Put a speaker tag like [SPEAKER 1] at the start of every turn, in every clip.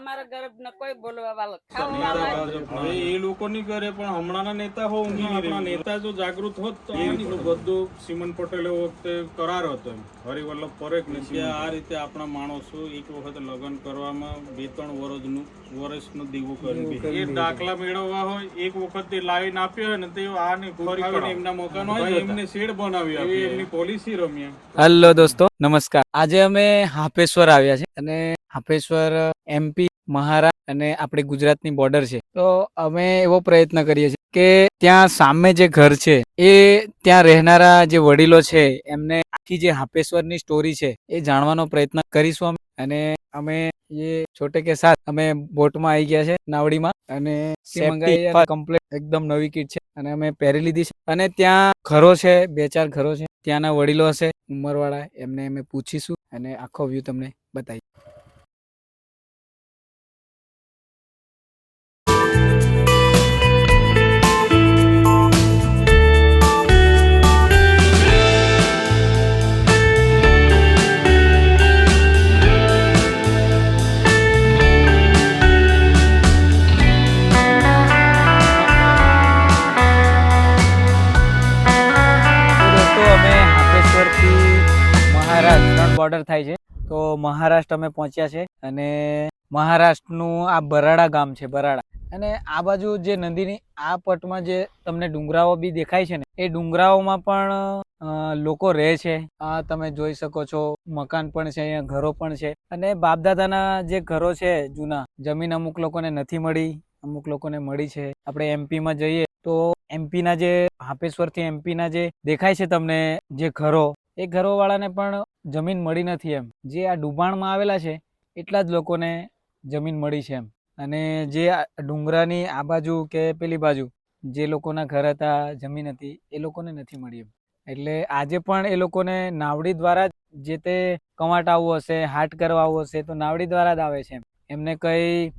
[SPEAKER 1] અમારા ગરીબ ને કોઈ બોલવા વાળો. ખાવા
[SPEAKER 2] તમારા
[SPEAKER 1] વાળો
[SPEAKER 2] હવે એ લોકોની કરે પણ હમણાંના નેતા હો આપણા નેતા જો જાગૃત હોત તો બધું સિમન પટેલ વખતે કરાર હતો હરિવલ્લભ પરેખ ને આ રીતે આપણા માણસો એક વખત લગ્ન કરવામાં બે ત્રણ વર્ષનું વર્ષનું દીવું કર્યું એ દાખલા મેળવવા હોય એક વખત તે લાવીને આપ્યો હોય ને તે આ ને એમના મકાન હોય એમને શેડ બનાવી આપી એમની પોલિસી રમ્યા
[SPEAKER 3] હેલો દોસ્તો નમસ્કાર. આજે અમે હાપેશ્વર આવ્યા છે અને હાપેશ્વર એમપી મહારાષ્ટ્ર અને આપણી ગુજરાતની બોર્ડર છે. તો અમે એવો પ્રયત્ન કરીએ છીએ કે ત્યાં સામે જે ઘર છે એ ત્યાં રહેનારા જે વડીલો છે એમને આખી જે હાપેશ્વરની સ્ટોરી છે એ જાણવાનો પ્રયત્ન કરીશું અમે. અને અમે એ છોટે કે સાથ અમે બોટમાં આવી ગયા છે નાવડીમાં. અને કમ્પ્લીટ એકદમ નવી કીટ છે. અને અમે પહેરી લીધી છે. અને ત્યાં ઘરો છે બે ચાર ઘરો છે. ત્યાંના વડીલો હશે ઉંમરવાળા એમને અમે પૂછીશું. અને આખો વ્યૂ તમને બતાવી બોર્ડર થાય છે. તો મહારાષ્ટ્ર અમે પહોંચ્યા છે અને મહારાષ્ટ્રનું આ બરાડા ગામ છે, બરાડા. અને આ બાજુ જે નદીની, આ પટમાં જે તમને ડુંગરાઓ બી દેખાય છે ને, એ ડુંગરાઓમાં પણ લોકો રહે છે. આ તમે જોઈ શકો છો, મકાન પણ છે, અહીંયા ઘરો પણ છે. અને બાપદાદાના જે ઘરો છે, જૂના, જમીન અમુક લોકોને નથી મળી, અમુક લોકોને મળી છે. આપણે એમપીમાં જઈએ તો એમપીના જે, હાપેશ્વરથી એમપીના જે દેખાય છે તમને જે ઘરો, એ ઘરોવાળાને પણ જમીન મળી નથી એમ. જે આ ડુબાણમાં આવેલા છે, એટલા જ લોકોને જમીન મળી છે એમ. અને જે ડુંગરાની આ બાજુ કે પેલી બાજુ જે લોકોના ઘર હતા, જમીન હતી, એ લોકોને નથી મળી એમ. એટલે આજે પણ એ લોકોને નાવડી દ્વારા જ જે તે કમાટ આવવું હશે, હાટ કરવા આવવું હશે, તો નાવડી દ્વારા જ આવે છે એમ. એમને કંઈ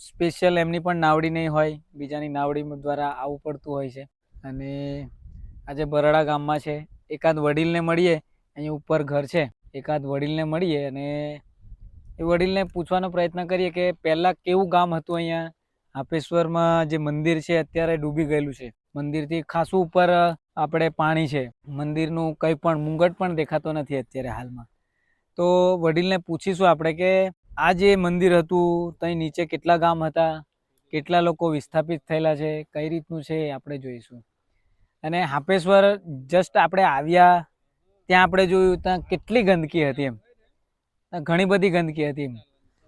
[SPEAKER 3] સ્પેશિયલ એમની પણ નાવડી નહીં હોય, બીજાની નાવડી દ્વારા આવવું પડતું હોય છે. અને આજે બરડા ગામમાં છે, એકાદ વડીલને મળીએ અહીં ઉપર ઘર છે. એકાદ વડીલને મળીએ અને એ વડીલને પૂછવાનો પ્રયત્ન કરીએ કે પહેલાં કેવું ગામ હતું અહીંયા? હાપેશ્વરમાં જે મંદિર છે અત્યારે ડૂબી ગયેલું છે. મંદિરથી ખાસું ઉપર આપણે પાણી છે. મંદિરનું કંઈ પણ મુંગટ પણ દેખાતો નથી અત્યારે હાલમાં. તો વડીલને પૂછીશું આપણે કે આ જે મંદિર હતું ત્યાં નીચે કેટલા ગામ હતા? કેટલા લોકો વિસ્થાપિત થયેલા છે? કઈ રીતનું છે આપણે જોઈશું. અને હાપેશ્વર જસ્ટ આપણે આવ્યા ત્યાં આપણે જોયું, ત્યાં કેટલી ગંદકી હતી એમ. ઘણી બધી ગંદકી હતી એમ.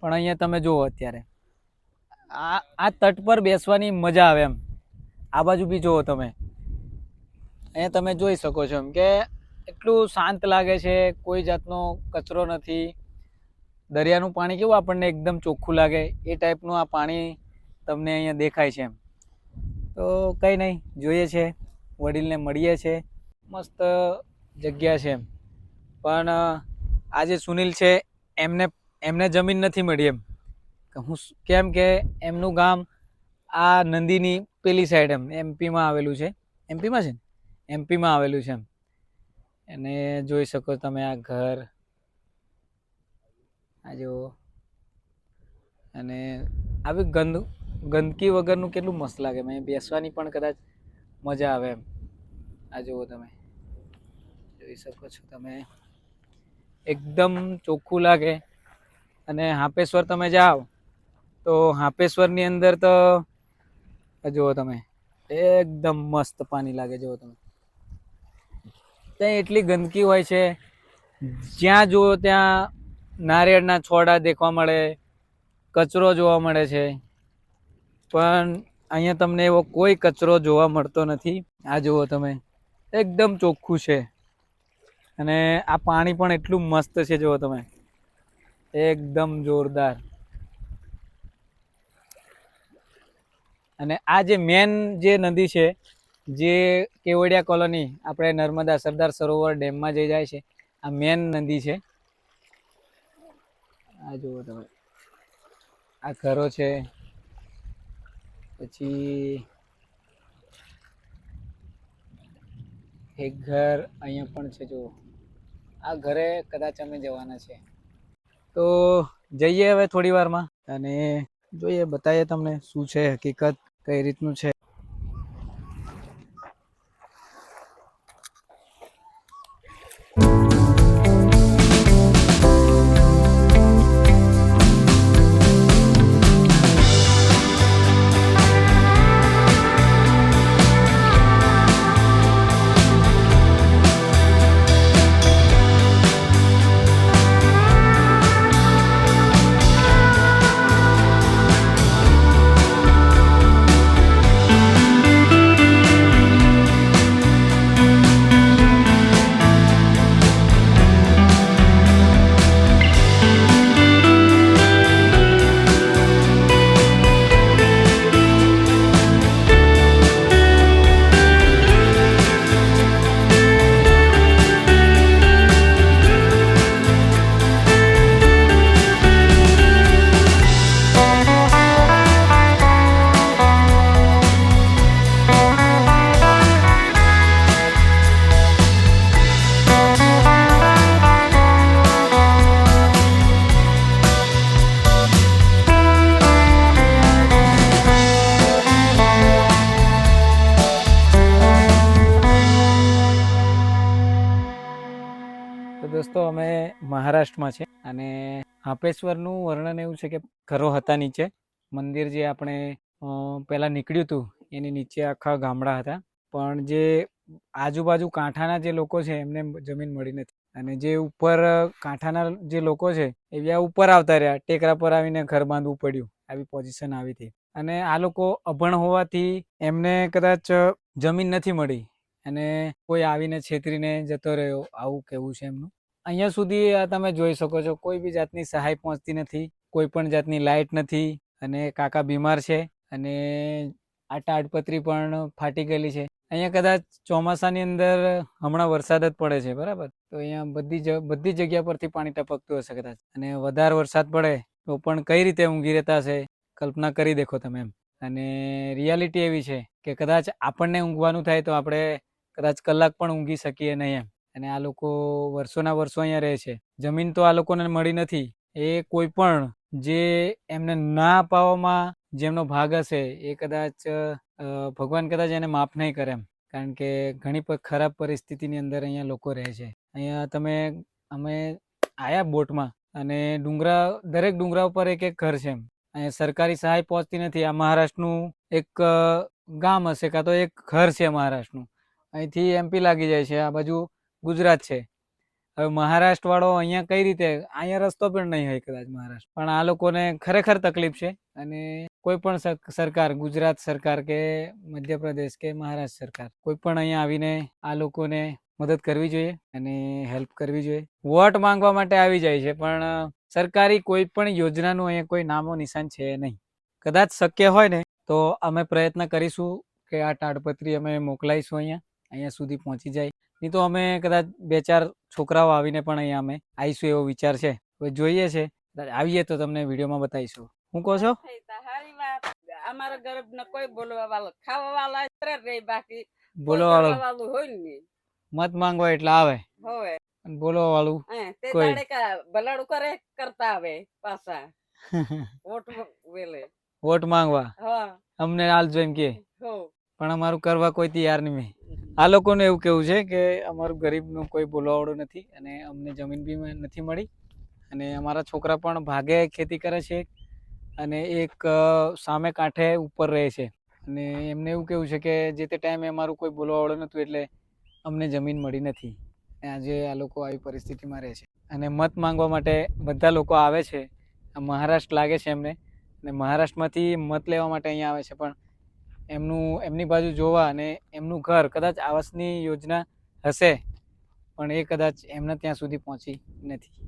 [SPEAKER 3] પણ અહીંયા તમે જુઓ અત્યારે. આ આ તટ પર બેસવાની મજા આવે એમ. આ બાજુ બી જુઓ તમે. અહીંયા તમે જોઈ શકો છો એમ કે એટલું શાંત લાગે છે, કોઈ જાતનો કચરો નથી. દરિયાનું પાણી કેવું આપણને એકદમ ચોખ્ખું લાગે. એ ટાઈપનું આ પાણી તમને અહીંયા દેખાય છે એમ. તો કંઈ નહીં, જોઈએ છે. વડીલને મળીએ છે. મસ્ત જગ્યા છે એમ. પણ આ જે સુનિલ છે, એમને એમને જમીન નથી મળી એમ. હું કેમ કે એમનું ગામ આ નંદીની પેલી સાઈડ એમ એમપીમાં આવેલું છે. એમપીમાં છે ને? એમપીમાં આવેલું છે એમ. અને જોઈ શકો તમે આ ઘર. આ જુઓ. અને આવી ગંદ, ગંદકી વગરનું કેટલું મસ્ત લાગે. મેં બેસવાની પણ કદાચ મજા આવે એમ. આ જુઓ તમે. જોઈ શકો છો તમે. એકદમ ચોખ્ખું લાગે. અને હાપેશ્વર તમે જાઓ, તો હાપેશ્વરની અંદર તો, જુઓ તમે, એકદમ મસ્ત પાણી લાગે, જુઓ તમે. ત્યાં એટલી ગંદકી હોય છે, જ્યાં જુઓ ત્યાં નારિયેળના છોડા દેખવા મળે, કચરો જોવા મળે છે. પણ અહીંયા તમને એવો કોઈ કચરો જોવા મળતો નથી. આ જુઓ તમે, એકદમ ચોખ્ખું છે. અને આ પાણી પણ એટલું મસ્ત છે, જુઓ તમે. એકદમ જોરદાર. અને આ જે મેન જે નદી છે, જે કેવડિયા કોલોની, આપણે નર્મદા સરદાર સરોવર ડેમમાં જઈ જાય છે, આ મેન નદી છે. આ જુઓ તમે. આ ઘરો છે. પછી એક ઘર અહીંયા પણ છે, જુઓ. આ ઘરે કદાચ અમે જવાના છે. તો જઈએ હવે થોડી વારમાં અને જોઈએ બતાવીએ તમને શું છે, હકીકત, કઈ રીતનું છે. મહારાષ્ટ્રમાં છે અને હાપેશ્વરનું વર્ણન એવું છે કે ઘરો હતા નીચે. મંદિર જે આપણે પહેલાં નીકળ્યું હતું, એની નીચે આખા ગામડા હતા. પણ જે આજુબાજુ કાંઠાના જે લોકો છે, એમને જમીન મળી નથી. અને જે ઉપર કાંઠાના જે લોકો છે, એ વ્યા ઉપર આવતા રહ્યા. ટેકરા પર આવીને ઘર બાંધવું પડ્યું. આવી પોઝિશન આવી હતી. અને આ લોકો અભણ હોવાથી એમને કદાચ જમીન નથી મળી. અને કોઈ આવીને છેતરીને જતો રહ્યો. આવું કેવું છે એમનું? અહીંયા સુધી આ તમે જોઈ શકો છો, કોઈ બી જાતની સહાય પહોંચતી નથી, કોઈ પણ જાતની લાઇટ નથી, અને કાકા બીમાર છે, અને આ તાડપત્રી પણ ફાટી ગયેલી છે. અહીંયા કદાચ ચોમાસાની અંદર હમણાં વરસાદ જ પડે છે, બરાબર? તો અહીંયા બધી જ, બધી જગ્યા પરથી પાણી ટપકતું હશે કદાચ. અને વધારે વરસાદ પડે તો પણ કઈ રીતે ઊંઘી રહેતા હશે, કલ્પના કરી દેખો તમે એમ. અને રિયાલિટી એવી છે કે કદાચ આપણને ઊંઘવાનું થાય તો આપણે કદાચ કલાક પણ ઊંઘી શકીએ નહીં એમ. અને આ લોકો વર્ષોના વર્ષો અહીંયા રહે છે. જમીન તો આ લોકોને મળી નથી. એ કોઈ પણ જે એમને ના અપાવવામાં જેમનો ભાગ હશે, એ કદાચ ભગવાન કદાચ એને માફ નહીં કરે એમ. કારણ કે ઘણી ખરાબ પરિસ્થિતિની અંદર અહીંયા લોકો રહે છે. અહીંયા તમે, અમે આયા બોટમાં અને ડુંગરા, દરેક ડુંગરા ઉપર એક એક ઘર છે એમ. અહીંયા સરકારી સહાય પહોંચતી નથી. આ મહારાષ્ટ્રનું એક ગામ હશે, કાં તો એક ઘર છે મહારાષ્ટ્રનું. અહીંથી એમપી લાગી જાય છે. આ બાજુ ગુજરાત છે. હવે મહારાષ્ટ્ર વાળો અહીંયા કઈ રીતે, અહીંયા રસ્તો પણ નહીં હોય કદાચ મહારાષ્ટ્ર. પણ આ લોકોને ખરેખર તકલીફ છે અને કોઈ પણ સરકાર, ગુજરાત સરકાર કે મધ્યપ્રદેશ કે મહારાષ્ટ્ર સરકાર, કોઈ પણ અહીંયા આવીને આ લોકોને મદદ કરવી જોઈએ અને હેલ્પ કરવી જોઈએ. વોટ માંગવા માટે આવી જાય છે, પણ સરકારી કોઈ પણ યોજનાનું અહીંયા કોઈ નામો નિશાન છે નહીં. કદાચ શક્ય હોય ને, તો અમે પ્રયત્ન કરીશું કે આ તાડપત્રી અમે મોકલાઈશું અહીંયા અહીંયા સુધી પહોંચી જાય. નહીં તો અમે કદાચ બે ચાર છોકરાઓ આવીને પણ અહીંયા અમે આવીશું એવો વિચાર છે. હવે જોઈએ છે. આવીએ તો તમને વિડીયોમાં બતાવીશું. હું કહો છો?
[SPEAKER 1] અમારા ગરીબ કોઈ બોલવા વાળો ખાવા વાળા તરત રહી બાકી
[SPEAKER 3] બોલવા વાળું
[SPEAKER 1] હોય ને
[SPEAKER 3] મત માંગવા એટલે આવે. બોલવા વાળું
[SPEAKER 1] તે. દાડે ભલાડું કરે કરતા આવે પાછા. વોટ વેલે.
[SPEAKER 3] વોટ માંગવા.
[SPEAKER 1] હા.
[SPEAKER 3] અમને હાલ જોઈને કે. પણ અમારું કરવા કોઈ તૈયાર નહીં આ લોકોનું એવું કેવું છે કે અમારું ગરીબનું કોઈ બોલવાવાળું નથી અને અમને જમીન બી નથી મળી. અને અમારા છોકરા પણ ભાગે ખેતી કરે છે અને એક સામે કાંઠે ઉપર રહે છે. અને એમને એવું કેવું છે કે જે તે ટાઈમે અમારું કોઈ બોલવાવાળું નહોતું એટલે અમને જમીન મળી નથી. આજે આ લોકો આવી પરિસ્થિતિમાં રહે છે. અને મત માંગવા માટે બધા લોકો આવે છે. મહારાષ્ટ્ર લાગે છે એમને. અને મહારાષ્ટ્રમાંથી મત લેવા માટે અહીંયા આવે છે પણ એમનું, એમની બાજુ જોવા અને એમનું ઘર કદાચ આવાસની યોજના હશે, પણ એ કદાચ એમને ત્યાં સુધી પહોંચી નથી.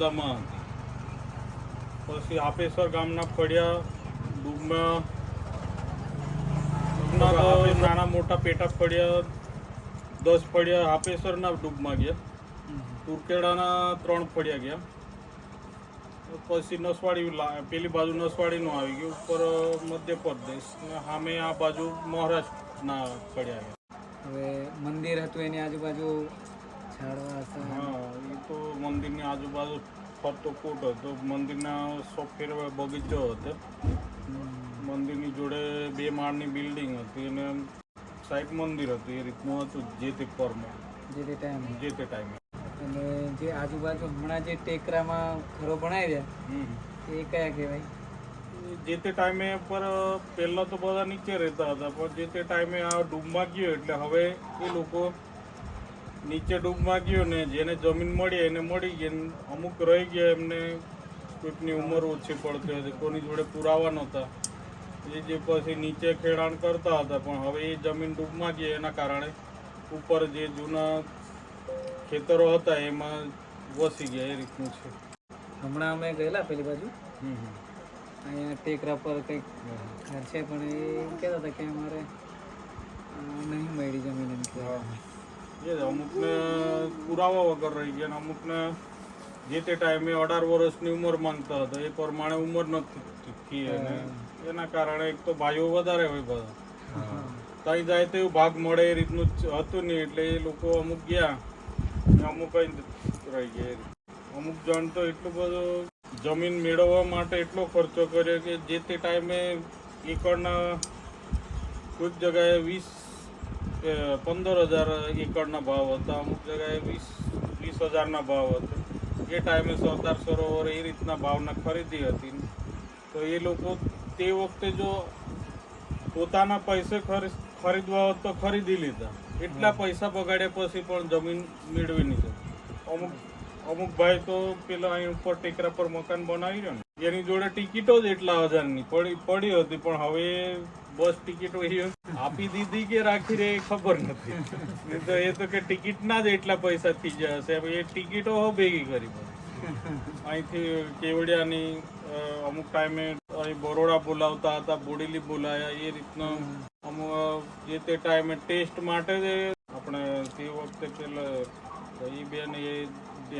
[SPEAKER 2] ચૌદમાં હતી. પછી આપેશ્વર ગામના ફળિયા ડૂબમાં નાના મોટા પેટા ફળિયા દસ ફળિયા આપેશ્વરના ડૂબમાં ગયા. તુરકેડાના ત્રણ ફળિયા ગયા. પછી નસવાડી પેલી બાજુ નસવાડીનું આવી ગયું ઉપર મધ્યપ્રદેશ ને સામે આ બાજુ મહારાષ્ટ્રના ફળિયા ગયા.
[SPEAKER 3] હવે મંદિર હતું એની આજુબાજુ ઝાડવા હતા.
[SPEAKER 2] તો મંદિરની આજુબાજુ ફરતો કોટ હતો. મંદિરના સો ફેર બગીચો હતો. મંદિરની જોડે બે માળની બિલ્ડિંગ હતી અને સાઈડ મંદિર હતું. એ રીતનું હતું જે તે પરમાં.
[SPEAKER 3] જે તે ટાઈમે
[SPEAKER 2] જે તે ટાઈમે
[SPEAKER 3] અને જે આજુબાજુ હમણાં જે ટેકરામાં ઘરો બનાવ્યા
[SPEAKER 2] હમ.
[SPEAKER 3] એ કયા કહેવાય?
[SPEAKER 2] જે તે ટાઈમે પર પહેલાં તો બધા નીચે રહેતા હતા પણ જે તે ટાઈમે આ ડૂબમાં ગયો એટલે હવે એ લોકો નીચે ડૂબમાં ગયો ને જેને જમીન મળી એને મળી ગઈ અમુક રહી ગયા એમને કોઈકની ઉંમર ઓછી પડતી હતી કોની જોડે પુરાવા નહોતા. એ જે પછી નીચે ખેડાણ કરતા હતા પણ હવે એ જમીન ડૂબમાં ગઈ એના કારણે ઉપર જે જૂના ખેતરો હતા એમાં વસી ગયા એ રીતનું છે.
[SPEAKER 3] હમણાં અમે ગયેલા પેલી બાજુ. અહીંયા ટેકરા પર કંઈક ઘર છે પણ એ એમ કહેતા હતા કે અમારે નહીં મળી
[SPEAKER 2] અમુકને પુરાવા વગર રહી ગયા અને અમુકને જે તે ટાઈમે અઢાર વર્ષની ઉંમર માંગતા હતા, એ પ્રમાણે ઉંમર નથી અને એના કારણે એક તો ભાઈઓ વધારે હોય બધા. ત્યાં જાય તો ભાગ મળે એ રીતનું હતું નહીં એટલે એ લોકો અમુક ગયા અમુક રહી ગયા અમુક જણ તો એટલું બધું જમીન મેળવવા માટે એટલો ખર્ચો કર્યો કે જે તે ટાઈમે એકરના કોઈક જગાએ વીસ પંદર હજાર એકરના ભાવ હતા. અમુક જગ્યાએ વીસ વીસ હજારના ભાવ હતા. એ ટાઈમે સરદાર સરોવર એ રીતના ભાવના ખરીદી હતી. તો એ લોકો તે વખતે જો પોતાના પૈસે ખરી ખરીદવા હોત તો ખરીદી લીધા. એટલા પૈસા બગાડ્યા પછી પણ જમીન મેળવી નહીં અમુક અમુક ભાઈ તો પેલા અહીં ઉપર ટેકરા પર મકાન બનાવી રહ્યો ને. એની જોડે ટિકિટો જ એટલા હજારની પડી પડી હતી. પણ હવે બસ ટિકિટો આપી દીધી કે રાખી રે ખબર નથી. તો એ તો કે ટિકિટના જ એટલા પૈસા થઈ જશે એ ટિકિટો હો ભેગી કરી અહીંથી કેવડિયાની અમુક ટાઈમે અહીં બરોડા બોલાવતા હતા, બોડેલી બોલાયા, એ રીતના અમુક જે તે ટાઈમે ટેસ્ટ માટે જે આપણે તે વખતે પેલા, એ બેન એ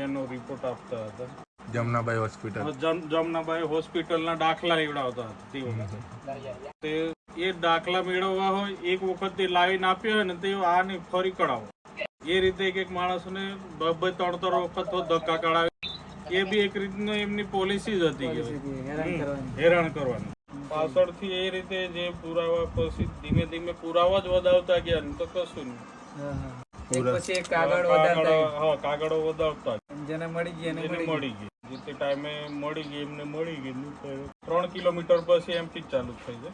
[SPEAKER 2] એનો રિપોર્ટ આપતા હતા.
[SPEAKER 4] જમનાબાઈ હોસ્પિટલ.
[SPEAKER 2] જમ- જમનાબાઈ હોસ્પિટલના દાખલા લેવડાવતા તે વખતે. તે એ દાખલા મેળવવા હોય એક વખત તે લાવીને આપ્યો હોય ને તે આને ફરી કઢાવો. એ રીતે એક એક માણસને બે બે ત્રણ ત્રણ વખત તો ધક્કા કઢાવે. એ બી એક રીતની એમની પોલિસી જ હતી કે હેરાન કરવાની. પાછળથી એ રીતે જે પુરાવા પછી ધીમે ધીમે પુરાવા જ વધાવતા ગયા ને તો કશું નહીં.
[SPEAKER 3] પછી કાગળ વધારતા
[SPEAKER 2] કાગળો- હા કાગળો વધાવતા
[SPEAKER 3] જેને મળી ગયા એને મળી ગઈ
[SPEAKER 2] જે તે ટાઈમે મળી ગઈ એમને મળી ગઈ. ત્રણ કિલોમીટર પછી એમથી જ ચાલુ થઈ જાય.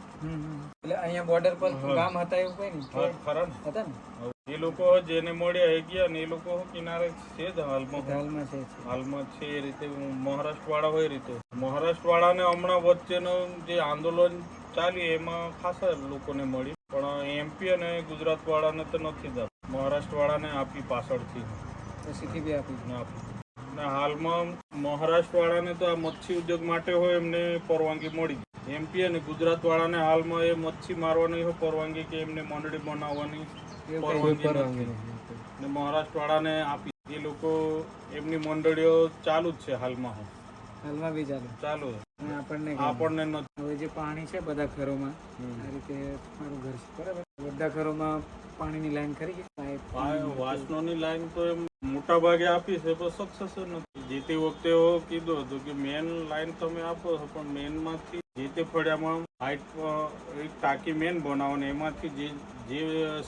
[SPEAKER 3] એટલે અહીંયા બોર્ડર પર ગામ હતા એવું કઈ નહીં?
[SPEAKER 2] ખરા
[SPEAKER 3] હતા ને?
[SPEAKER 2] એ લોકો જેને મળ્યા એ ગયા ને એ લોકો કિનારે છે જ હાલમાં.
[SPEAKER 3] હાલમાં છે.
[SPEAKER 2] હાલમાં છે એ રીતે. મહારાષ્ટ્ર વાળા હોય રીતે. મહારાષ્ટ્ર વાળાને હમણાં વચ્ચેનો જે આંદોલન ચાલ્યું એમાં ખાસા લોકોને મળી પણ એમપી અને ગુજરાત વાળાને તો નથી જ મહારાષ્ટ્ર વાળાને આપી પાછળથી.
[SPEAKER 3] પછીથી બી આપી.
[SPEAKER 2] ને આપી. ને હાલમાં મહારાષ્ટ્ર વાળાને તો આ મચ્છી ઉદ્યોગ માટે હોય એમને પરવાનગી મળી. એમપી અને ગુજરાત વાળાને હાલમાં એ મચ્છી મારવાની હોય પરવાનગી કે એમને મંડળી બનાવવાની પરવાનગી ને મહારાષ્ટ્ર વાળાને આપી. એ લોકો એમની મંડળીઓ ચાલુ જ છે હાલમાં
[SPEAKER 3] હાલમાં બી ચાલુ.
[SPEAKER 2] ચાલુ.
[SPEAKER 3] આપણને.
[SPEAKER 2] આપણને નથી
[SPEAKER 3] હવે જે પાણી છે બધા ઘરોમાં આ રીતે મારું ઘર છે. બરાબર? બધા ઘરોમાં પાણીની લાઈન ખરી
[SPEAKER 2] વાસણોની લાઈન તો એમ મોટા ભાગે આપી છે પણ સક્સેસ નથી. જીતી વખતે એવો કીધું હતું કે મેન લાઈન તમે આપો છો પણ મેનમાંથી જે તે ફળિયામાં હાઈટ એક ટાંકી મેન બનાવો ને એમાંથી જે જે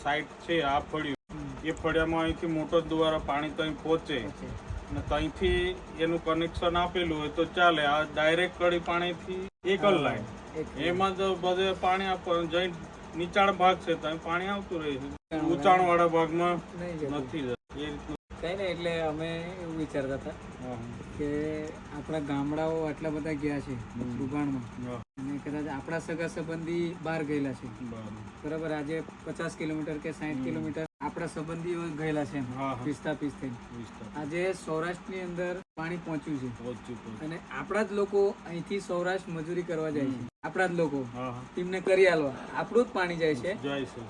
[SPEAKER 2] સાઈટ છે આ ફળિયું એ ફળિયામાં અહીંથી મોટર દ્વારા પાણી ત્યાં પહોંચે. અને ત્યાંથી એનું કનેક્શન આપેલું હોય તો ચાલે. આ ડાયરેક્ટ કડી પાણીથી એક જ લાઈન એમાં તો બધે પાણી આપવાનું જઈ નીચાણ ભાગ છે ત્યાં પાણી આવતું રહે છે. ઊંચાણ વાળા ભાગમાં નથી એ રીતનું
[SPEAKER 3] કઈ નહીં એટલે અમે એવું વિચારતા હતા કે આપણા ગામડાઓ આટલા બધા ગયા છે
[SPEAKER 2] દુકાણમાં
[SPEAKER 3] અને કદાચ આપણા સગા સંબંધી બહાર ગયેલા છે.
[SPEAKER 2] બરાબર.
[SPEAKER 3] આજે પચાસ કિલોમીટર કે સાઠ કિલોમીટર આપણા સંબંધીઓ ગયેલા છે. પિસ્તા પીસ
[SPEAKER 2] વિસ્તાર
[SPEAKER 3] આજે સૌરાષ્ટ્રની અંદર પાણી પહોંચ્યું છે.
[SPEAKER 2] પહોંચ્યું.
[SPEAKER 3] અને આપણા જ લોકો અહીંથી સૌરાષ્ટ્ર મજૂરી કરવા જાય છે. આપણા જ લોકો. તેમને કરી આલવા. આપણું જ પાણી જાય છે.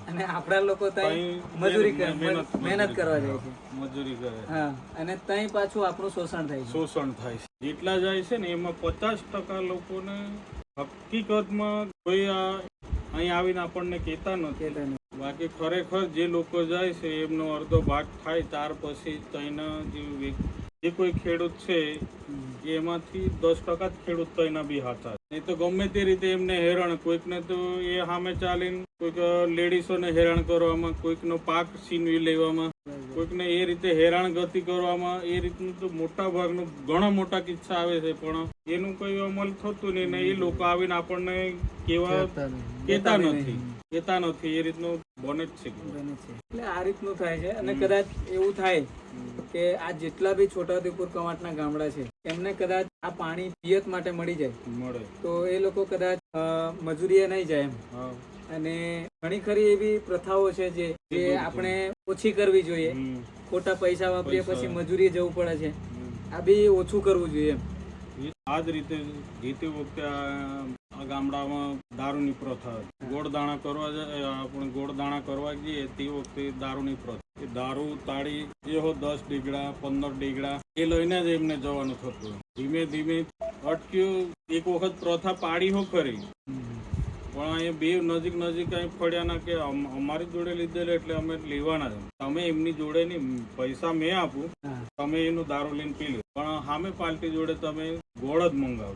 [SPEAKER 3] અને આપણા લોકો ત્યાં મજૂરી કરે
[SPEAKER 2] મહેનત-
[SPEAKER 3] કરવા જાય છે.
[SPEAKER 2] મજૂરી કરે.
[SPEAKER 3] હા અને ત્યાં પાછું આપણું શોષણ થાય છે.
[SPEAKER 2] શોષણ થાય છે. જેટલા જાય છે ને એમાં પચાસ ટકા લોકોને હકીકતમાં કોઈ અહીં આવીને આપણને કહેતા નથી. બાકી ખરેખર જે લોકો જાય છે એમનો અડધો ભાગ થાય ત્યાર પછી ત્યાંના જે જે કોઈ ખેડૂત છે એમાંથી દસ ટકા જ ખેડૂત ત્યાંના બી હતા નહીં તો ગમે તે રીતે એમને હેરાન કોઈકને તો એ સામે ચાલીને કોઈક લેડીસોને હેરાન કરવામાં કોઈકનો પાક છીનવી લેવામાં કોઈકને એ રીતે હેરાન ગતિ કરવામાં એ રીતનું તો મોટા ભાગનું ઘણા મોટા કિસ્સા આવે છે પણ એનું કોઈ અમલ થતું નહીં ને એ લોકો આવીને આપણને કેવા
[SPEAKER 3] કહેતા
[SPEAKER 2] નથી. કહેતા નથી એ રીતનું બને જ છે.
[SPEAKER 3] એટલે આ રીતનું થાય છે અને કદાચ એવું થાય કે આ જેટલા બી છોટાઉદેપુર કવાંટના ગામડા છે એમને કદાચ આ પાણી પિયત માટે મળી જાય.
[SPEAKER 2] મળે.
[SPEAKER 3] તો એ લોકો કદાચ મજૂરીએ નહીં જાય એમ. અને ઘણી ખરી એવી પ્રથાઓ છે જે જે આપણે ઓછી કરવી જોઈએ. ખોટા પૈસા વાપરીએ પછી મજૂરીએ જવું પડે છે. આ બી ઓછું કરવું જોઈએ એમ.
[SPEAKER 2] આ જ રીતે જે તે વખતે આ ગામડામાં દારૂની પ્રથા હતી. ગોળદાણા કરવા જાય આપણે ગોળદાણા કરવા જઈએ તે વખતે દારૂની પ્રથા એ દારૂ તાળી જે હો દસ ડીગડા પંદર ડીગડા એ લઈને જ એમને જવાનું થતું ધીમે ધીમે અટક્યું એક વખત પ્રથા પાડી હો કરી પણ અહીંયા બે નજીક નજીક અહીં ફળ્યા ના કે અમારી જોડે લીધેલ એટલે અમે લેવાના તમે એમની જોડે નહીં પૈસા મેં આપું. તમે એનું દારૂ લઈને પી લો પણ સામે પાર્ટી જોડે તમે ગોળ જ મંગાવો.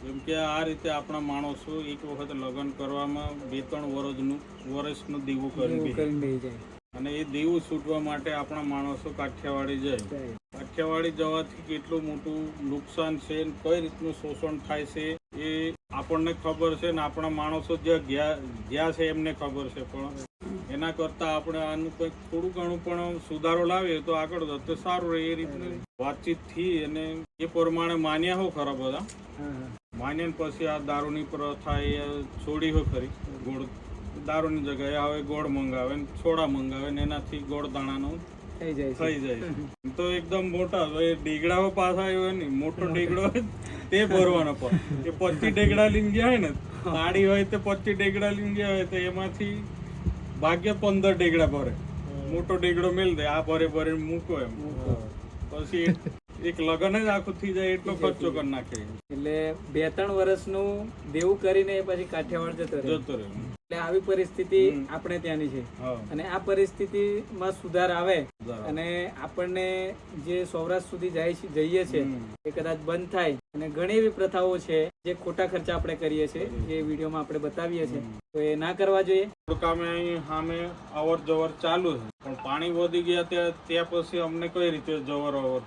[SPEAKER 2] કેમ કે આ રીતે આપણા માણસો એક વખત લગ્ન કરવામાં બે ત્રણ વર્ષનું વર્ષનું દીવું કરી
[SPEAKER 3] જાય.
[SPEAKER 2] અને એ દીવું છૂટવા માટે આપણા માણસો કાઠિયાવાડી જાય. કાઠિયાવાડી જવાથી કેટલું મોટું નુકસાન છે કઈ રીતનું શોષણ થાય છે એ આપણને ખબર છે ને આપણા માણસો જે ગયા ગયા છે એમને ખબર છે. પણ એના કરતાં આપણે આનું કંઈક થોડું ઘણું પણ સુધારો લાવીએ તો આગળ જતે સારું રહે એ રીતની. વાતચીતથી અને એ પ્રમાણે માન્યા હો ખરા બધા. માન્યા ને પછી આ દારૂની પ્રથા એ છોડી હો ખરી. ગોળ દારૂની જગ્યાએ હવે ગોળ મંગાવે ને છોડા મંગાવે ને એનાથી ગોળ દાણાનું
[SPEAKER 3] થઈ જાય
[SPEAKER 2] થઈ જાય તો એકદમ મોટા હવે ડીગડાઓ પાછા આવ્યો ને મોટો ડીગડો તે ભરવાનો પણ. કે પચીસ ડેગડા લઈને ગયા હોય ને પાડી હોય તો પચીસ ડેગડા લઈને ગયા હોય તો એમાંથી ભાગ્ય પંદર ડેગડા ભરે. મોટો ડેગડો મેલ દે આ ભરે ભરે મૂકો એમ. પછી એક- લગન જ આખું થઈ જાય એટલો ખર્ચો કરી નાખે.
[SPEAKER 3] એટલે બે ત્રણ વર્ષનું દેવું કરીને પછી કાઠિયાવાડ જતો રહ્યો.
[SPEAKER 2] જતો રહ્યો.
[SPEAKER 3] એટલે આવી પરિસ્થિતિ આપણે ત્યાંની છે. અને આ પરિસ્થિતિમાં સુધાર આવે અને આપણને જે સૌરાષ્ટ્ર સુધી જાય જઈએ છે એ કદાચ બંધ થાય. અને ઘણી એવી પ્રથાઓ છે જે ખોટા ખર્ચા આપણે કરીએ છીએ જે વિડીયોમાં આપણે બતાવીએ છીએ. તો એ ના કરવા જોઈએ.
[SPEAKER 2] કામે અહીં સામે અવર જવર ચાલુ છે. પણ પાણી વધી ગયા ત્યાં ત્યાં પછી અમને કઈ રીતે જવર અવર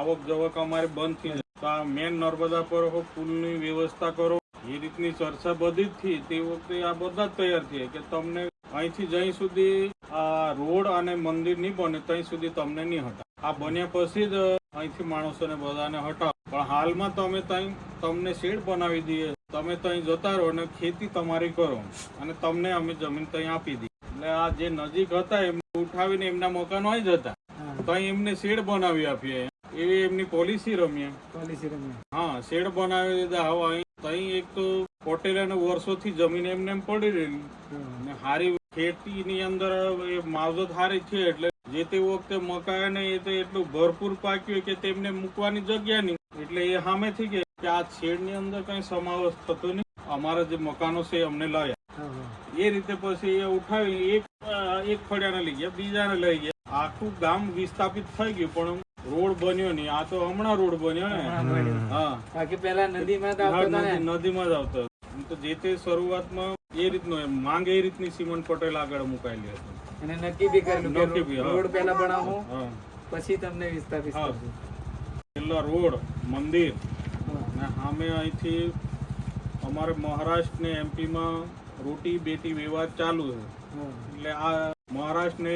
[SPEAKER 2] આવક જવક અમારે બંધ થઈ જાય. તો આ મેન નર્મદા પર પુલની વ્યવસ્થા કરો. એ રીતની ચર્ચા બધી જ થઈ. તે વખતે આ બધા જ તૈયાર થયા કે તમને અહીંથી જઈ સુધી આ રોડ અને મંદિર નહીં બને ત્યાં સુધી તમને નહીં હટા આ બન્યા પછી જ અહીંથી માણસોને બધાને હટાવો. પણ હાલમાં તમે ત્યાં તમને શેડ બનાવી દઈએ. તમે ત્યાં જતા રહો અને ખેતી તમારી કરો. અને તમને અમે જમીન ત્યાં આપી દઈએ. એટલે આ જે નજીક હતા એમને ઉઠાવીને એમના મકાનો આવી જતા ત્યાં એમને શેડ બનાવી આપીએ. એવી એમની પોલિસી રમ્યા
[SPEAKER 3] પોલિસી રમ્યા.
[SPEAKER 2] હા શેડ બનાવી દીધા હવે અહીં ત્યાં એક તો પટેલાને વર્ષોથી જમીન એમને એમ પડી રહેલી. અને હારી ખેતીની અંદર એ માવજત હારી છે એટલે જે તે વખતે મકાઈ ને એ તો એટલું ભરપૂર પાક્યું કે તેમને મૂકવાની જગ્યા નહીં. એટલે એ સામેથી કે આ આ શેડની અંદર કઈ સમાવેશ થતો નહીં. અમારા જે મકાનો છે એ અમને
[SPEAKER 3] હા.
[SPEAKER 2] એ રીતે પછી એ ઉઠાવી એક એક ફળિયાને લઈ ગયા બીજાને લઈ ગયા. આખું ગામ વિસ્થાપિત થઈ ગયું પણ રોડ બન્યો નહીં. આ તો હમણાં રોડ બન્યો ને. હા.
[SPEAKER 3] બાકી પેલા નદીમાં તો આવતા
[SPEAKER 2] નદી- નદીમાં જ આવતો તો જે તે શરૂઆતમાં એ રીતનો માંગ એ રીતની સિમન પટેલ આગળ મુકાયેલી હતી.
[SPEAKER 3] અને નક્કી બી કરેલું કે
[SPEAKER 2] નક્કી બી,
[SPEAKER 3] રોડ પેલા બનાવો પછી તમને વિસ્થાપિત
[SPEAKER 2] હા. પેલા રોડ મંદિર.
[SPEAKER 3] ને
[SPEAKER 2] અને સામે અહીંથી અમારે મહારાષ્ટ્ર ને એમપીમાં રોટી બેટી વિવાદ ચાલુ છે. એટલે આ મહારાષ્ટ્ર ને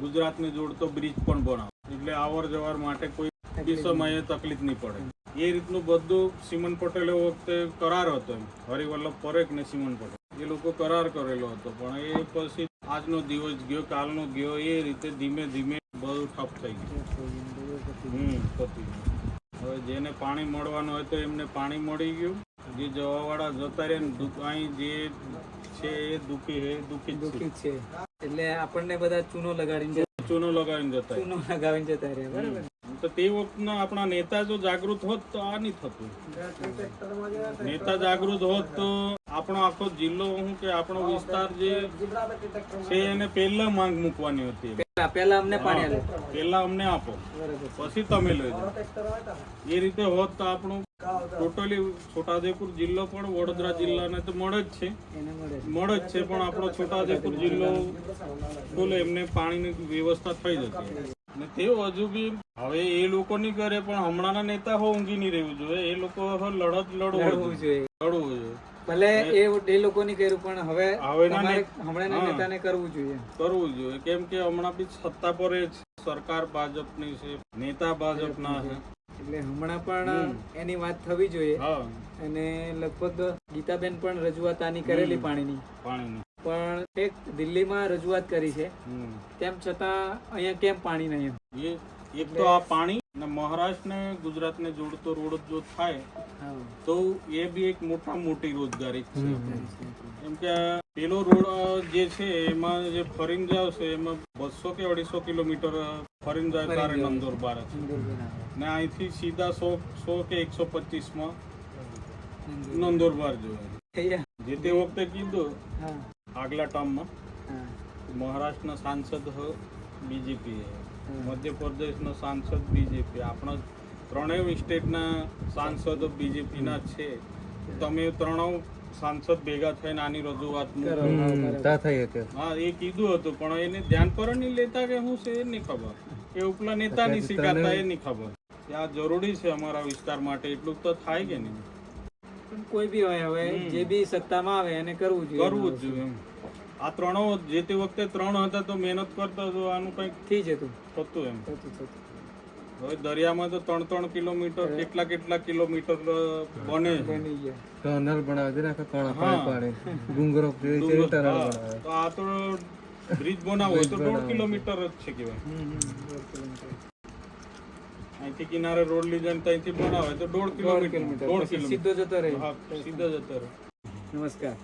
[SPEAKER 2] ગુજરાતને જોડતો બ્રિજ પણ બનાવો. એટલે આવર જવર માટે કોઈ બી સમયે તકલીફ નહીં પડે. એ રીતનું બધું સિમન પટેલે વખતે કરાર હતો હરિવલ્લભ પરેખ ને સિમન પટેલ. એ લોકો કરાર કરેલો હતો. પણ એ પછી આજનો દિવસ ગયો કાલનો ગયો એ રીતે ધીમે ધીમે બધું ઠપ થઈ ગયું. હવે જેને પાણી મળવાનું હોય તો એમને પાણી મળી ગયું. જે જવાવાળા જતા રહે અહીં જે છે એ દુઃખી એ દુઃખી
[SPEAKER 3] દુઃખી
[SPEAKER 2] છે.
[SPEAKER 3] એટલે આપણને બધા ચૂનો લગાડીને
[SPEAKER 2] ચૂનો લગાવીને જતા.
[SPEAKER 3] ચૂનો લગાવીને જતા રહ્યા બરાબર
[SPEAKER 2] તો તે વખતના આપણા નેતા જો જાગૃત હોત તો આ નહીં થતું. નેતા જાગૃત હોત તો આપણો આખો જિલ્લો શું કે આપણો વિસ્તાર જે છે એને પહેલા માંગ મૂકવાની હતી.
[SPEAKER 3] પહેલા પહેલા અમને પાણી
[SPEAKER 2] પેલા અમને આપો. પછી તમે લઈ એ રીતે હોત તો આપણું ટોટલી છોટાઉદેપુર જિલ્લો પણ વડોદરા જિલ્લાને તો મળે જ છે.
[SPEAKER 3] મળે
[SPEAKER 2] જ છે. પણ આપણો છોટાઉદેપુર જિલ્લો ફૂલ એમને પાણીની વ્યવસ્થા થઈ જતી. તેઓ હજુ બી હવે એ લોકો નહીં કરે પણ હમણાંના નેતા હો ઊંઘી નહીં રહેવું જોઈએ. એ લોકો લડત લડવું જોઈએ. લડવું જોઈએ.
[SPEAKER 3] ભલે એ એ લોકોની કર્યું પણ હવે હમણાં
[SPEAKER 2] ને-
[SPEAKER 3] નેતાને કરવું જોઈએ.
[SPEAKER 2] કરવું જોઈએ. કેમ કે હમણાં બી સત્તા પર જ સરકાર ભાજપની છે નેતા ભાજપના છે.
[SPEAKER 3] એટલે હમણાં પણ એની વાત થવી જોઈએ. અને લગભગ ગીતાબેન પણ રજૂઆત આની કરેલી પાણીની.
[SPEAKER 2] પાણીની.
[SPEAKER 3] પણ એક દિલ્હીમાં રજૂઆત કરી છે. તેમ છતાં અહીંયા કેમ પાણી નહીં એમ?
[SPEAKER 2] એક તો આ પાણી અને મહારાષ્ટ્ર ને ગુજરાત ને જોડતો રોડ જો થાય તો એ બી એક મોટા મોટી રોજગારી છે. કેમ કે આ પેલો રોડ જે છે એમાં જે ફરીને છે એમાં બસો કે અઢીસો કિલોમીટર ફરીન જાય તારે નંદોરબાર બાર ને અહીંથી સીધા સો સો કે એકસો પચીસમાં નંદોરબાર જોવા. જે તે વખતે કીધું આગલા ટર્મમાં
[SPEAKER 3] હા.
[SPEAKER 2] મહારાષ્ટ્રના સાંસદ હ બીજેપી મધ્યપ્રદેશના સાંસદ બીજેપી આપણા ત્રણેય સ્ટેટના સાંસદ બીજેપીના છે. તમે ત્રણેય સાંસદ ભેગા થઈને આની રજૂઆત.
[SPEAKER 3] હા,
[SPEAKER 2] એ કીધું હતું પણ એને ધ્યાન પર નહીં લેતા કે શું છે એ નહીં ખબર. એ ઉપલા નેતા નહીં સ્વીકારતા એ નહીં ખબર. આ જરૂરી છે અમારા વિસ્તાર માટે એટલું તો થાય કે નહીં?
[SPEAKER 3] કોઈ બી હોય હવે. જે બી સત્તામાં આવે એને કરવું જોઈએ
[SPEAKER 2] કરવું જ જોઈએ એમ. આ ત્રણો જે તે વખતે ત્રણ હતા તો મહેનત કરતો તો આનું કંઈક
[SPEAKER 3] થઈ જતું.
[SPEAKER 2] થતું એમ.
[SPEAKER 3] થતું થતું.
[SPEAKER 2] હવે દરિયામાં તો ત્રણ ત્રણ કિલોમીટર કેટલા કેટલા કિલોમીટર બને
[SPEAKER 4] ટનલ બનાવે છે ને આખા કાણા પાણી પાણી. ડુંગરો ટનલ બનાવે.
[SPEAKER 2] તો આ તો બ્રિજ બનાવો હોય તો દોઢ કિલોમીટર જ છે કહેવાય. અહીંથી કિનારે રોડ લીધા ને ત્યાંથી બનાવે તો દોઢ કિલોમીટર. દોઢ કિલોમીટર.
[SPEAKER 3] સીધો જતો રહે.
[SPEAKER 2] હા સીધા જતા રહે.
[SPEAKER 3] નમસ્કાર.